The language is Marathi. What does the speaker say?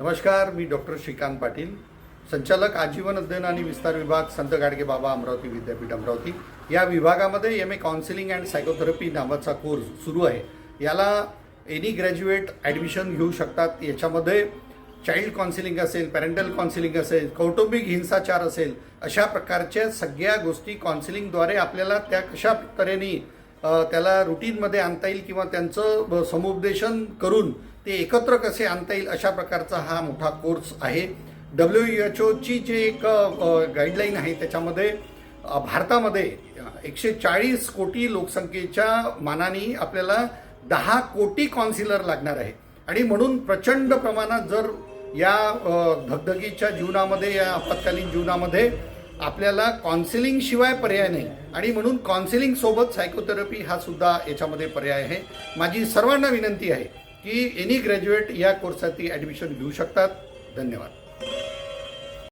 नमस्कार मी डॉक्टर श्रीकांत पाटील. संचालक आजीवन अध्ययन आणि विस्तार विभाग संत गाडगे बाबा अमरावती विद्यापीठ अमरावती. या विभागामध्ये M A counselling and psychotherapy नावाचा कोर्स सुरू आहे. याला एनी ग्रॅज्युएट ॲडमिशन घेऊ शकतात. याच्यामध्ये चाइल्ड काउन्सिलिंग असेल पॅरेंटल काउन्सिलिंग असेल कौटुंबिक हिंसाचार असेल अशा प्रकारच्या सगळ्या गोष्टी काउन्सिलिंगद्वारे आपल्याला त्या कशा तऱ्हेने त्याला रुटीनमध्ये आणता येईल किंवा त्यांचं ब- समुपदेशन करून ते एकत्र कसे आणता येईल अशा प्रकारचा हा मोठा कोर्स आहे. डब्ल्यू एच ओची जे एक गाईडलाईन आहे त्याच्यामध्ये भारतामध्ये एकशे चाळीस कोटी लोकसंख्येच्या मानाने आपल्याला दहा कोटी कॉन्सिलर लागणार आहे आणि म्हणून प्रचंड प्रमाणात जर या धगधगीच्या जीवनामध्ये या आपत्कालीन जीवनामध्ये आपल्याला काउन्सिलिंग शिवाय पर्याय नाही. आणि म्हणून काउन्सिलिंग सोबत सायकोथेरपी हा सुद्धा याच्यामध्ये पर्याय आहे. माझी सर्वांना विनंती आहे की एनी ग्रॅज्युएट या कोर्ससाठी ॲडमिशन घेऊ शकतात. धन्यवाद.